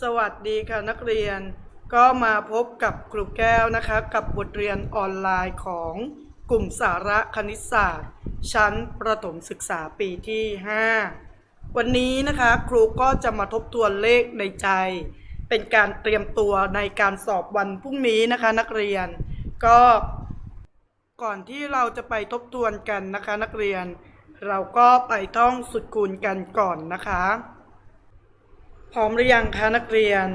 สวัสดีค่ะนักเรียน ก็มาพบกับครูแก้วนะคะ กับบทเรียนออนไลน์ของกลุ่มสาระคณิตศาสตร์ ชั้นประถมศึกษาปีที่ 5 วันนี้นะคะครูก็จะมาทบทวนเลขในใจ เป็นการเตรียมตัวในการสอบวันพรุ่งนี้นะคะนักเรียน ก็ก่อนที่เราจะไปทบทวนกันนะคะนักเรียน เราก็ไปท่องสุดคูณกันก่อนนะคะ พร้อมหรือยังคะนักเรียน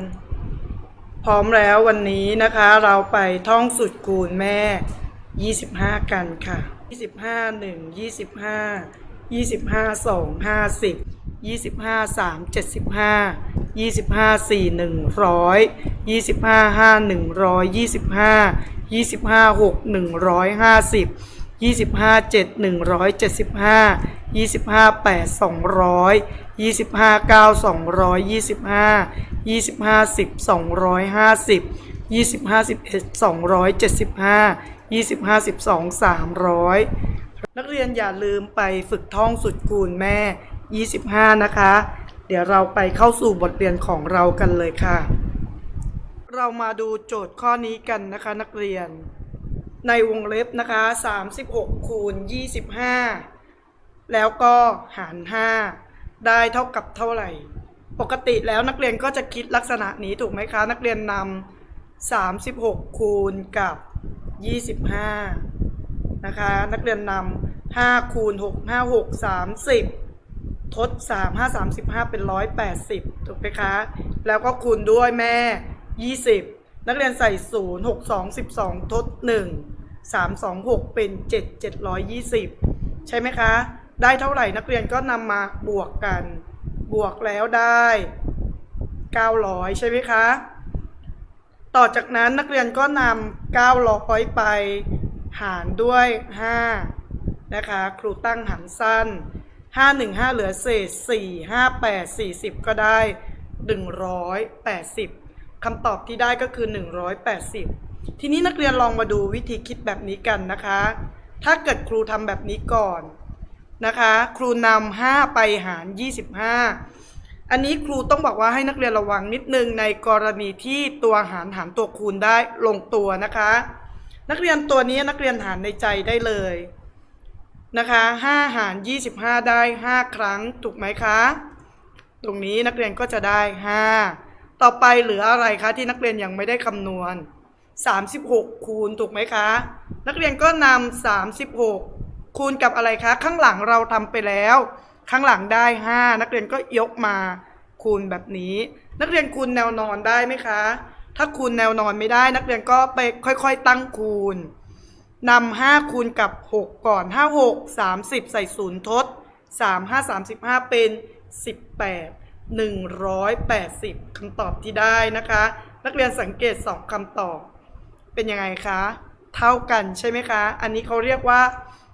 พร้อมแล้ววันนี้นะคะเราไปท่องสุดคูณแม่ 25 กันค่ะ 25 1 25 25 2 50 25 3 75 25 4 100 25 5 100 25 25 6 150 25 7 175 25 8 200 25 9 225 25 10 250 25 11 275 25 12 300นักเรียนอย่าลืมไปฝึกท่องสุดคูณแม่25นะคะ เดี๋ยวเราไปเข้าสู่บทเรียนของเรากันเลยค่ะ เรามาดูโจทย์ข้อนี้กันนะคะนักเรียน ในวงเล็บนะคะ36คูณ25แล้วก็หาร5 ได้เท่ากับเท่าไหร่ ปกติแล้วนักเรียนก็จะคิดลักษณะนี้ถูกไหมคะ นักเรียนนำ36 คูณกับ 25 นะคะ นักเรียนนำ5คูณ6 5 6 30 ทด 3 5 35 เป็น 180 ถูกไหมคะ แล้วก็คูณด้วยแม่ 20 นักเรียนใส่ 0 6 2 12 ทด 1 3 2 6 เป็น 7 720 ใช่ไหมคะ ได้เท่าไหร่นักเรียนก็นำมาบวกกัน บวกแล้วได้ 900 ใช่ไหมคะ ต่อจากนั้นนักเรียนก็นำ900 ไปหารด้วย 5 นะคะ ครูตั้งหารสั้น 5 1 5 เหลือเศษ 4 5 8 40 ก็ได้ 180 คำตอบที่ได้ก็คือ 180 ทีนี้นักเรียนลองมาดูวิธีคิดแบบนี้กันนะคะ ถ้าเกิดครูทำแบบนี้ก่อน นะคะ ครูนำ5ไปหาร 25 อันนี้ครูต้องบอกว่าให้นักเรียนระวังนิดนึงในกรณีที่ตัวหารหารตัวคูณได้ลงตัวนะคะ นักเรียนตัวนี้นักเรียนหารในใจได้เลยนะคะ5หาร 25 ได้ 5 ครั้งถูกไหมคะ ตรงนี้นักเรียนก็จะได้ 5 ต่อไปเหลืออะไรคะที่นักเรียนยังไม่ได้คำนวณ 36 คูณถูกไหมคะ นักเรียนก็นำ36 คูณกับอะไรคะ ข้างหลังเราทำไปแล้ว ข้างหลังได้ 5 นักเรียนก็ยกมาคูณแบบนี้ นักเรียนคูณแนวนอนได้ไหมคะ ถ้าคูณแนวนอนไม่ได้ นักเรียนก็ไปค่อยๆ ตั้งคูณนำ5คูณกับ 6 ก่อน 5 6 30 ใส่ศูนย์ทด 3 5 35 เป็น 18 180คำตอบที่ได้นะคะ นักเรียนสังเกต 2คำตอบ เป็นยังไงคะ เท่ากันใช่ไหมคะ อันนี้เขาเรียกว่า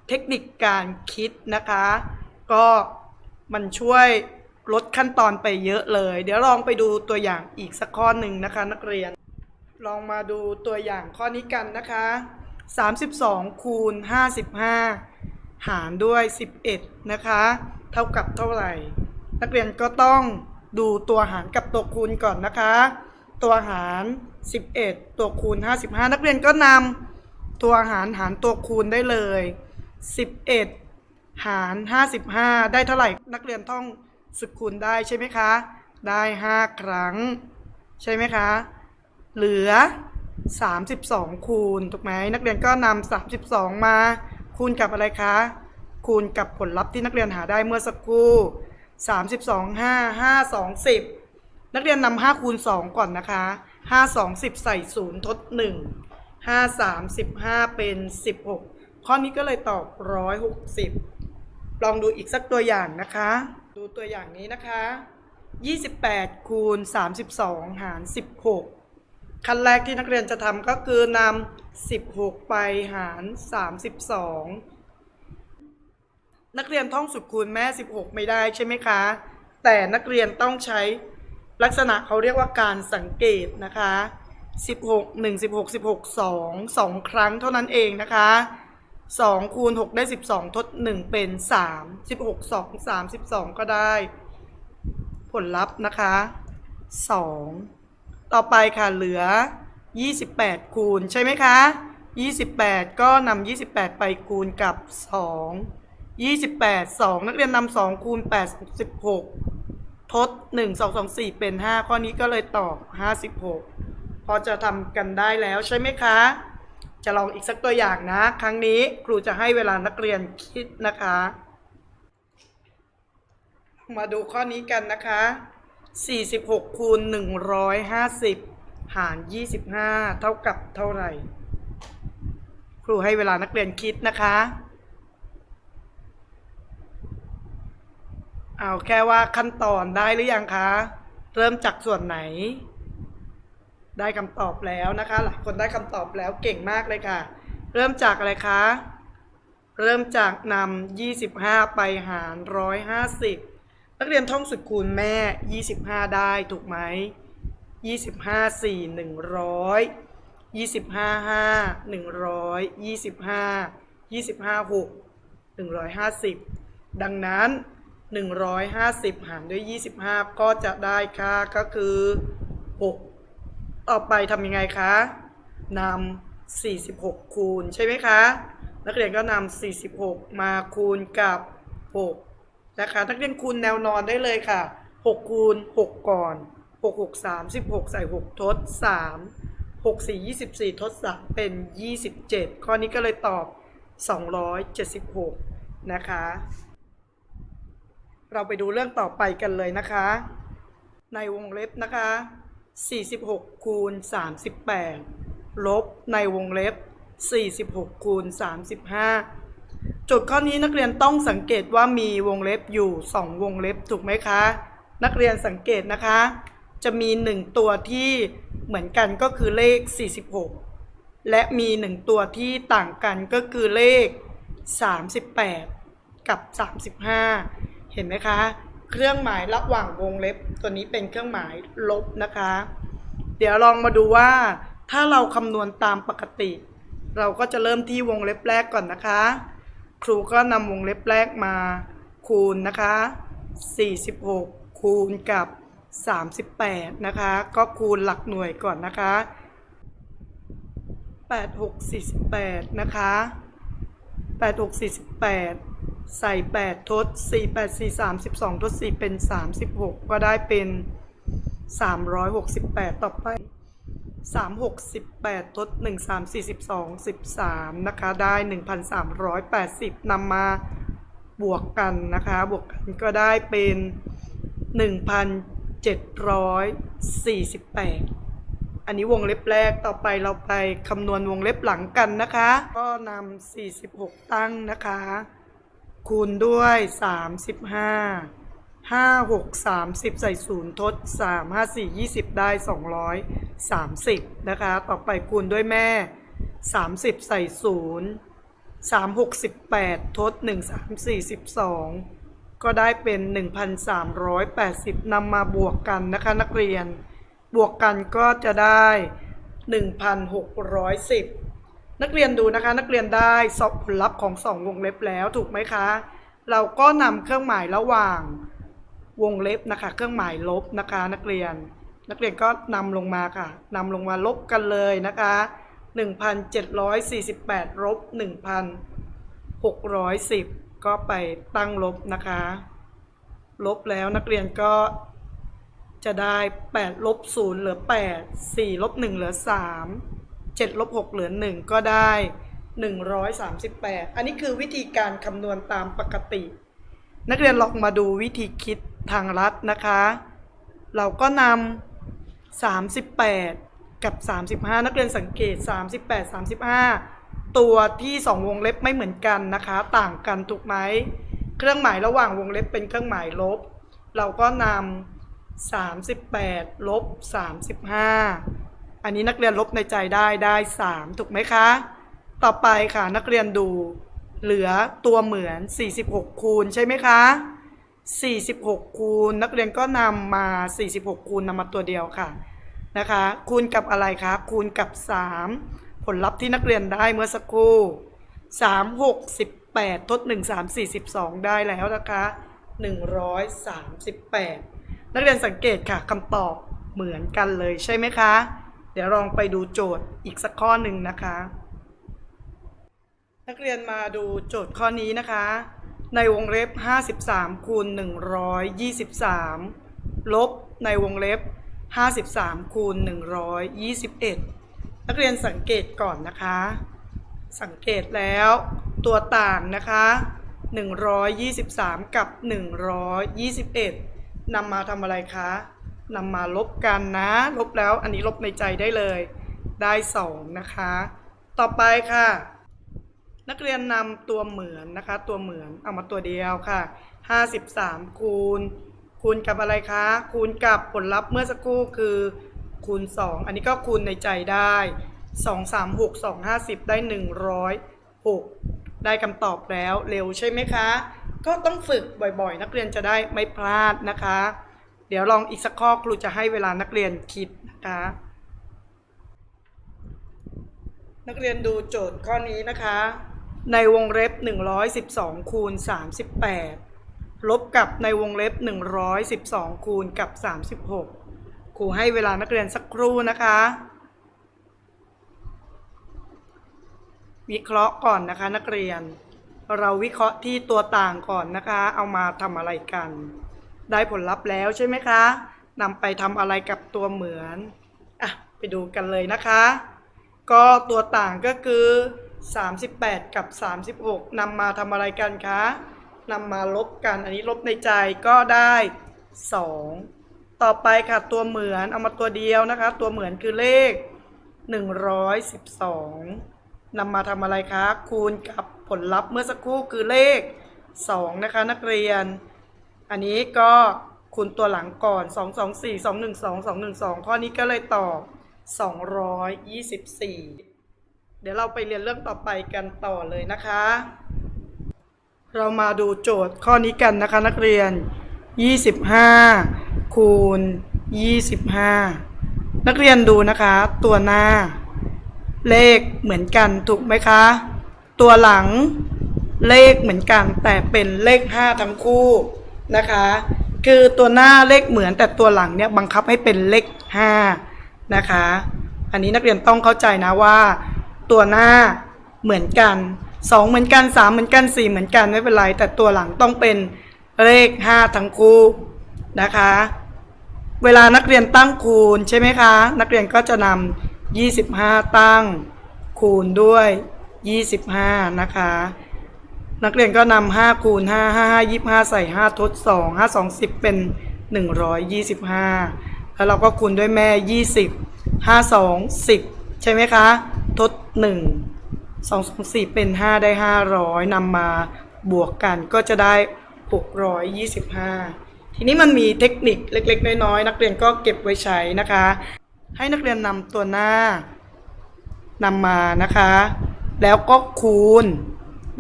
เทคนิคการคิดนะคะ ก็มันช่วยลดขั้นตอนไปเยอะเลย เดี๋ยวลองไปดูตัวอย่างอีกสักข้อหนึ่งนะคะ นักเรียน ลองมาดูตัวอย่างข้อนี้กันนะคะ 32 คูณ 55 หารด้วย 11 นะคะ เท่ากับเท่าไหร่ นักเรียนก็ต้องดูตัวหารกับตัวคูณก่อนนะคะ ตัวหาร 11 ตัวคูณ 55 นักเรียนก็นำตัวหารหารตัวคูณได้เลย 11 หาร 55 ได้เท่าไหร่นักเรียนท่องสุดคูณได้ใช่ไหมคะ ได้ 5 ครั้ง ใช่ไหมคะ เหลือ 32 คูณถูกไหมนักเรียนก็นำ32 มาคูณกับอะไรคะ คูณกับผลลัพธ์ที่นักเรียนหาได้เมื่อสักครู่ 32 5 5 2 10 นักเรียนนำ5คูณ 2 ก่อนนะคะ 5 2 10 ใส่ 0 ทด 1 5 3 15 เป็น 16 ข้อนี้ก็เลยตอบ160ลองดูอีกสักตัวอย่างนะคะ ดูตัวอย่างนี้นะคะ28คูณ32หาร16ขั้นแรกที่นักเรียนจะทำก็คือนำ16ไปหาร32นักเรียนท่องสุดคูณแม่ 16 ไม่ได้ใช่ไหมคะ แต่นักเรียนต้องใช้ลักษณะเขาเรียกว่าการสังเกตนะคะ 16 1 16 16 2 2 ครั้งเท่านั้นเองนะคะ 2คูณ6ได้12ทด1เป็น3 16 2 32ก็ได้ ผลลัพธ์นะคะ2ต่อไปค่ะเหลือ28คูณใช่ไหมคะ28ก็นำ28ไปคูณกับ2 28 2นักเรียนนำ2คูณ8 16ทด1 2 2 4เป็น5ข้อนี้ก็เลยตอบ56พอจะทำกันได้แล้วใช่ไหมคะ จะลองอีกสักตัวอย่างนะ ครั้งนี้ครูจะให้เวลานักเรียนคิดนะคะ มาดูข้อนี้กันนะคะ 46คูณ150 หาร 25 เท่ากับเท่าไหร่ ครูให้เวลานักเรียนคิดนะคะเอาแค่ว่าขั้นตอนได้หรือยังคะ เริ่มจากส่วนไหน ได้คำตอบแล้วนะคะ หลายคนได้คำตอบแล้วเก่งมากเลยค่ะ เริ่มจากอะไรคะ เริ่มจากนำ25 ไปหาร 150 นักเรียนท่องสุดคูณแม่ 25 ได้ถูกไหม 25 4 100 25 5 100 25 25 6 150 ดังนั้น 150 หารด้วย 25 ก็จะได้ค่าก็คือ 6 ต่อไปทำยังไงคะนำ46 คูณใช่ไหมคะ นักเรียนก็นำ46 มาคูณกับ 6 นะคะ นักเรียนคูณแนวนอนได้เลยค่ะ 6 คูณ 6 ก่อน 6 6 36ใส่ 6 ทด 3 6 4 24 ทด 3 เป็น 27 ข้อนี้ก็เลยตอบ 276 นะคะ เราไปดูเรื่องต่อไปกันเลยนะคะ ในวงเล็บนะคะ 46คูณ38 ลบในวงเล็บ 46คูณ35จทย์ข้อนี้นักเรียนต้องสังเกตว่ามีวงเล็บอยู่ 2 วงเล็บถูกไหมคะ นักเรียนสังเกตนะคะ จะมี 1 ตัวที่เหมือนกันก็คือเลข 46 และมี 1 ตัวที่ต่างกันก็คือเลข 38 กับ 35 เห็นไหมคะ เครื่องหมายระหว่างวงเล็บ ตัวนี้เป็นเครื่องหมายลบนะคะ เดี๋ยวลองมาดูว่าถ้าเราคำนวณตามปกติ เราก็จะเริ่มที่วงเล็บแรกก่อนนะคะ ครูก็นำวงเล็บแรกมาคูณนะคะ 46 คูณกับ 38 นะคะ ก็คูณหลักหน่วยก่อนนะคะ 8648 นะคะ 8648 ใส่ 8 ทด 4 8 4 3 12 ทด 4 เป็น 36 ก็ได้เป็น 368 ต่อไป 368 ทด 1 3 4 12 13 นะคะ ได้ 1,380นำมาบวกกันนะคะ บวกกันก็ได้เป็น 1,748 อันนี้วงเล็บแรกต่อไปเราไปคำนวณวงเล็บหลังกันนะคะ ก็นำ46 ตั้งนะคะ คูณด้วย 35 5 6 30 ใส่ศูนย์ทด 3 5 4 20 ได้ 230 นะคะ ต่อไปคูณด้วยแม่ 30 ใส่ศูนย์3 6 8 ทด 1 3 4 12 ก็ได้เป็น 1,380นำมาบวกกันนะคะนักเรียน บวกกันก็จะได้ 1,610 นักเรียนดูนะคะ นักเรียนได้สอบผลลัพธ์ของ 2 วงเล็บแล้วถูกไหมคะ เราก็นำเครื่องหมายระหว่างวงเล็บนะคะ เครื่องหมายลบนะคะ นักเรียน นักเรียนก็นำลงมาค่ะนำลงมาลบกันเลยนะคะ 1,748ลบ1,610 ก็ไปตั้งลบนะคะ ลบแล้วนักเรียนก็จะได้8ลบ0เหลือ 8 4ลบ1เหลือ 3 7ลบ6เหลือ 1 ก็ได้ 138 อันนี้คือวิธีการคำนวณตามปกติ นักเรียนลองมาดูวิธีคิดทางลัดนะคะ เราก็นำ38 กับ 35 นักเรียนสังเกต 38 35 ตัวที่ 2 วงเล็บไม่เหมือนกันนะคะ ต่างกันถูกไหมเครื่องหมายระหว่างวงเล็บเป็นเครื่องหมายลบ เราก็นำ38ลบ35 อันนี้นักเรียนลบในใจได้ได้ 3 ถูกไหมคะ ต่อไปค่ะนักเรียนดู เหลือตัวเหมือน 46 คูณใช่ไหมคะ 46 คูณ นักเรียนก็นำมา 46 คูณนำมาตัวเดียวค่ะนะคะ คูณกับอะไรคะ คูณกับ 3 ผลลัพธ์ที่นักเรียนได้เมื่อสักครู่ 3 6 8ทด 1 3 42 ได้แล้วนะคะ138 นักเรียนสังเกตค่ะคำตอบเหมือนกันเลยใช่ไหมคะ ดี๋ยวลองไปดูโจทย์อีกสักข้อหนึ่งนะคะ นักเรียนมาดูโจทย์ข้อนี้นะคะ ในวงเล็บ 53คูณ123 ลบในวงเล็บ 53คูณ121 นักเรียนสังเกตก่อนนะคะ สังเกตแล้วตัวต่างนะคะ123 กับ 121นำมาทำอะไรคะ นำมาลบกันนะ ลบแล้วอันนี้ลบในใจได้เลย ได้ 2 นะคะ ต่อไปค่ะ นักเรียนนำตัวเหมือนนะคะ ตัวเหมือนเอามาตัวเดียวค่ะ 53 คูณ คูณกับอะไรคะ คูณกับผลลัพธ์เมื่อสักครู่คือ คูณ 2 อันนี้ก็คูณในใจได้ 2 3 6 2 50 ได้ 106 ได้คำตอบแล้วเร็วใช่ไหมคะ ก็ต้องฝึกบ่อยๆ นักเรียนจะได้ไม่พลาดนะคะ เดี๋ยวลองอีกสักข้อครูจะให้เวลานักเรียนคิดนะคะนักเรียนดูโจทย์ข้อนี้นะคะ ในวงเล็บ 112 คูณ 38 ลบกับในวงเล็บ 112 คูณกับ 36 ครูให้เวลานักเรียนสักครู่นะคะ วิเคราะห์ก่อนนะคะนักเรียน เราวิเคราะห์ที่ตัวต่างก่อนนะคะ เอามาทำอะไรกัน ได้ผลลัพธ์แล้วใช่ไหมคะนำไปทำอะไรกับตัวเหมือนอะไปดูกันเลยนะคะ ก็ตัวต่างก็คือ 38 กับ 36นำมาทำอะไรกันคะนำมาลบกันอันนี้ลบในใจก็ได้ 2 ต่อไปค่ะตัวเหมือนเอามาตัวเดียวนะคะ ตัวเหมือนคือเลข 112นำมาทำอะไรคะ คูณกับผลลัพธ์เมื่อสักครู่คือเลข 2 นะคะนักเรียน อันนี้ก็คูณตัวหลังก่อน 2 2 4 2 1 2 2 1 2 ข้อนี้ก็เลยตอบ 224 เดี๋ยวเราไปเรียนเรื่องต่อไปกันต่อเลยนะคะ เรามาดูโจทย์ข้อนี้กันนะคะนักเรียน 25 คูณ 25 นักเรียนดูนะคะ ตัวหน้า เลขเหมือนกันถูกไหมคะ ตัวหลังเลขเหมือนกันแต่เป็นเลข 5 ทั้งคู่ นะคะ คือตัวหน้าเลขเหมือนแต่ตัวหลังเนี่ยบังคับให้เป็นเลข5นะคะ อันนี้นักเรียนต้องเข้าใจนะว่า ตัวหน้าเหมือนกัน 2 เหมือนกัน 3 เหมือนกัน 4 เหมือนกันไม่เป็นไร แต่ตัวหลังต้องเป็นเลข 5 ทั้งคู่นะคะ เวลานักเรียนตั้งคูณใช่ไหมคะ นักเรียนก็จะนำ25 ตั้งคูณด้วย 25 นะคะ นักเรียนก็นำ5คูณ5 5 5 25 ใส่ 5 ทด 2 5 2 10 เป็น 125 แล้วเราก็คูณด้วยแม่ 20 5 2 10 ใช่ไหมคะ ทด 1 2 2 4 เป็น 5 ได้ 500นำมาบวกกันก็จะได้ 625 ทีนี้มันมีเทคนิคเล็กๆ น้อยๆ นักเรียนก็เก็บไว้ใช้นะคะ ให้นักเรียนนำตัวหน้านำมานะคะ แล้วก็คูณ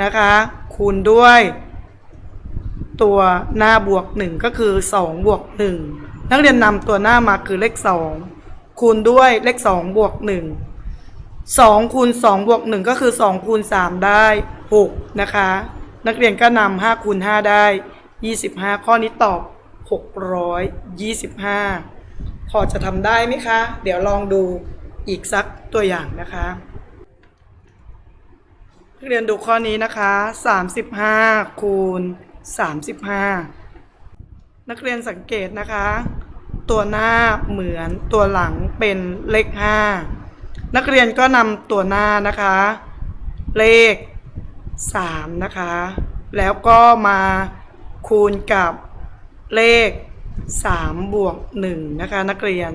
นะคะ คูณด้วย ตัวหน้าบวก 1 ก็คือ 2 บวก 1 นักเรียนนำตัวหน้ามาคือเลข 2 คูณด้วยเลข 2 บวก 1 2 คูณ 2 บวก 1 ก็คือ 2 คูณ 3 ได้ 6 นะคะ นักเรียนก็นำ5คูณ 5 ได้ 25 ข้อนี้ตอบ 625 พอจะทำได้ไหมคะ เดี๋ยวลองดูอีกสักตัวอย่างนะคะ เรียนดูข้อนี้นะคะ 35 คูณ 35 นักเรียนสังเกตนะคะ ตัวหน้าเหมือนตัวหลังเป็นเลข 5 นักเรียนก็นำตัวหน้านะคะ เลข 3 นะคะ แล้วก็มาคูณกับเลข 3 บวก 1 นะคะ นักเรียน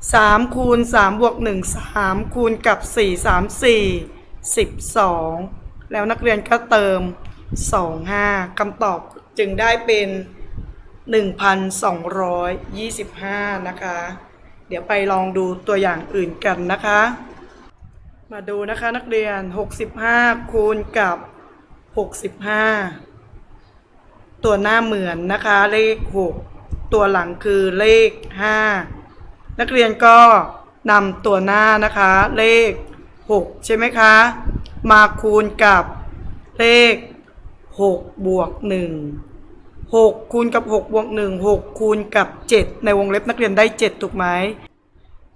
3 คูณ 3 บวก 1 3 คูณกับ 4 3 4 12 แล้วนักเรียนก็เติม 25คำตอบจึงได้เป็น 1,225 นะคะ เดี๋ยวไปลองดูตัวอย่างอื่นกันนะคะ มาดูนะคะนักเรียน 65 คูณกับ 65 ตัวหน้าเหมือนนะคะ เลข 6 ตัวหลังคือเลข 5 นักเรียนก็นำตัวหน้านะคะเลข 6 ใช่ไหมคะ มาคูณกับเลข 6 บวก 1 6 คูณกับ 6 บวก 1 6 คูณกับ 7 ในวงเล็บนักเรียนได้ 7 ถูกไหม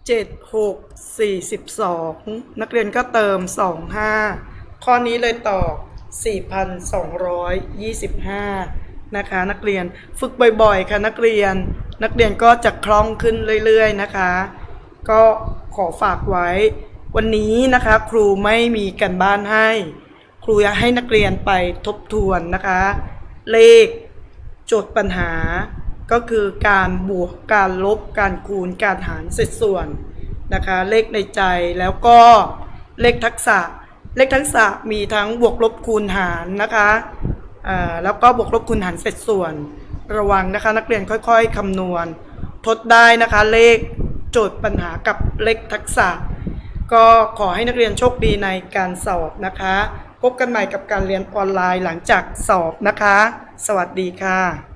7 6 42 นักเรียนก็เติม 25 ข้อนี้เลยตอบ 4,225 นะคะ นักเรียนฝึกบ่อยๆ ค่ะนักเรียน นักเรียนก็จะคล่องขึ้นเรื่อยๆ นะคะ ก็ขอฝากไว้ วันนี้นะคะครูไม่มีกันบ้านให้ ครูอยากให้นักเรียนไปทบทวนนะคะ เลขโจทย์ปัญหา ก็คือการบวกการลบการคูณการหารเศษส่วนนะคะ เลขในใจแล้วก็เลขทักษะ เลขทักษะมีทั้งบวกลบคูณหารนะคะแล้วก็บวกลบคูณหารเศษส่วน ระวังนะคะนักเรียนค่อยๆคำนวณ ทดได้นะคะเลขโจทย์ปัญหากับเลขทักษะ ก็ขอให้นักเรียนโชคดีในการสอบนะคะ พบกันใหม่กับการเรียนออนไลน์หลังจากสอบนะคะ สวัสดีค่ะ